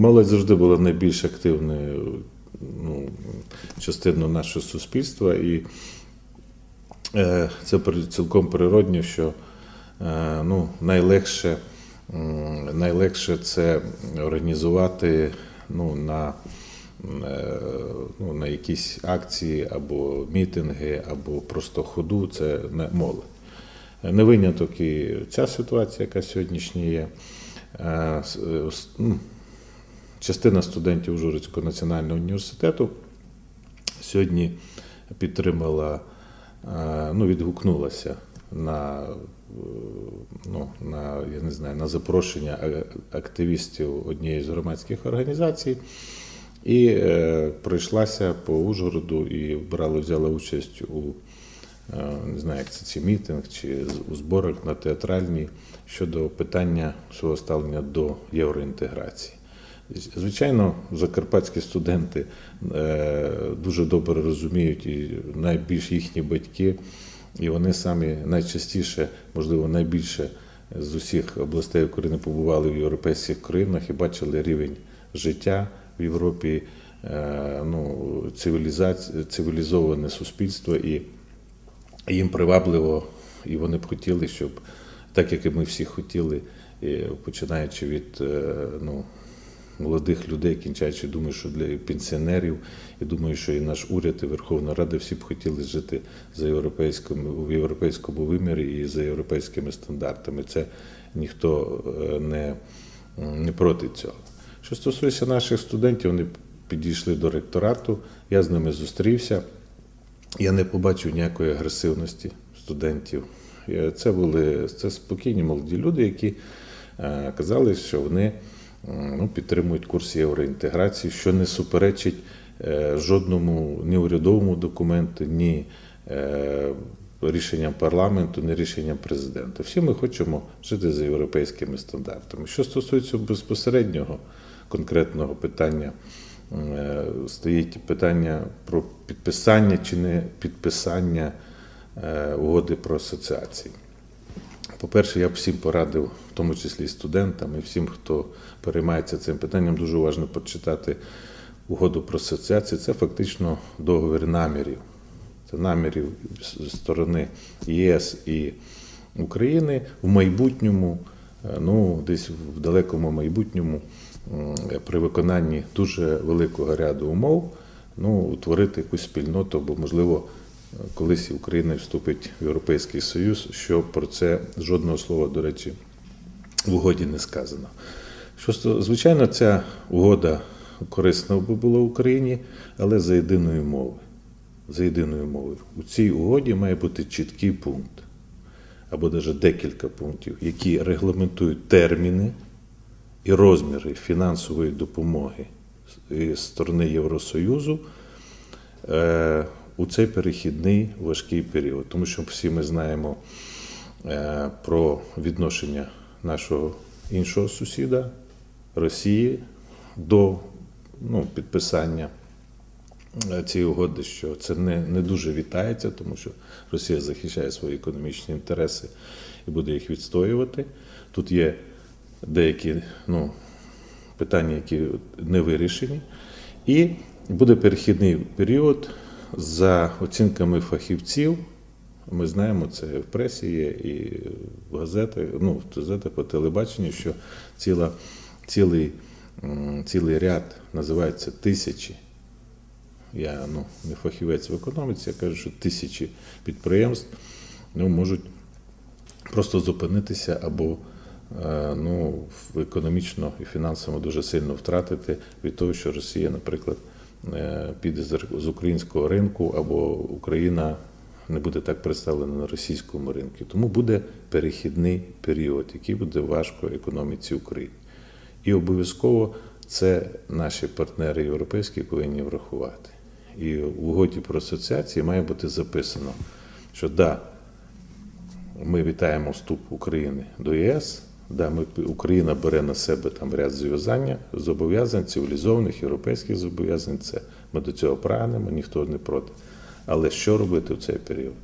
Молодь завжди була найбільш активною ну, частиною нашого суспільства, і е, це цілком природньо, що е, ну, найлегше, м, найлегше це організувати ну, на, е, ну, на якісь акції або мітинги, або просто ходу, це не молодь. Не виняток і ця ситуація, яка сьогоднішня є. Частина студентів Ужгородського національного університету сьогодні підтримала, е, ну, відгукнулася на, ну, на, я не знаю, на запрошення активістів однієї з громадських організацій. І е, пройшлася по Ужгороду і брала, взяла участь у е, не знаю, як це чи мітинг, чи у зборах на театральній щодо питання свого ставлення до євроінтеграції. Звичайно, закарпатські студенти е, дуже добре розуміють, і найбільш їхні батьки, і вони самі найчастіше, можливо, найбільше з усіх областей України побували в європейських країнах і бачили рівень життя в Європі, е, ну, цивілізоване суспільство, і їм привабливо, і вони б хотіли, щоб так як і ми всі хотіли, починаючи від е, ну, молодих людей, кінчаючи, думаю, що для пенсіонерів, і думаю, що і наш уряд, і Верховна Рада всі б хотіли жити за європейському в європейському вимірі і за європейськими стандартами. Це ніхто е, не, не проти цього. Що стосується наших студентів, вони підійшли до ректорату, я з ними зустрівся. Я не побачив ніякої агресивності студентів. Е, Це були це спокійні молоді люди, які е, казали, що вони ну, підтримують курс євроінтеграції, що не суперечить е, жодному ні урядовому документу, ні е, рішенням парламенту, ні рішенням президента. Всі ми хочемо жити за європейськими стандартами. Що стосується безпосереднього конкретного питання, е, стоїть питання про підписання чи не підписання угоди про асоціації. По-перше, я б всім порадив, в тому числі студентам, і всім, хто переймається цим питанням, дуже уважно почитати угоду про асоціацію. Це фактично договір намірів. Це намірів з сторони ЄС і України в майбутньому, е, ну десь в далекому майбутньому, при виконанні дуже великого ряду умов, ну, утворити якусь спільноту, або, можливо, колись Україна вступить в Європейський Союз, що про це жодного слова, до речі, в угоді не сказано. Що звичайно, ця угода корисна би була Україні, але за єдиною мовою. За єдиною мовою. У цій угоді має бути чіткий пункт, або навіть декілька пунктів, які регламентують терміни і розміри фінансової допомоги з сторони Євросоюзу е, у цей перехідний важкий період. Тому що всі ми знаємо е, про відношення нашого іншого сусіда Росії до ну, підписання е, цієї угоди, що це не, не дуже вітається, тому що Росія захищає свої економічні інтереси і буде їх відстоювати. Тут є деякі ну, питання, які не вирішені. І буде перехідний період за оцінками фахівців. Ми знаємо, це в пресі є і в газетах, ну, в газетах по телебаченню, що ціла, цілий, цілий ряд називається тисячі. Я ну, не фахівець в економіці, я кажу, що тисячі підприємств ну, можуть просто зупинитися або е, ну, економічно і фінансово дуже сильно втратити від того, що Росія, наприклад, піде з українського ринку, або Україна не буде так представлена на російському ринку. Тому буде перехідний період, який буде важко економіці України. І обов'язково це наші партнери європейські повинні врахувати. І в угоді про асоціації має бути записано, що да, ми вітаємо вступ України до ЄС. Да, ми Україна бере на себе там ряд зв'язання зобов'язань, цивілізованих європейських зобов'язань. Це ми до цього прагнемо, ніхто не проти. Але що робити в цей період?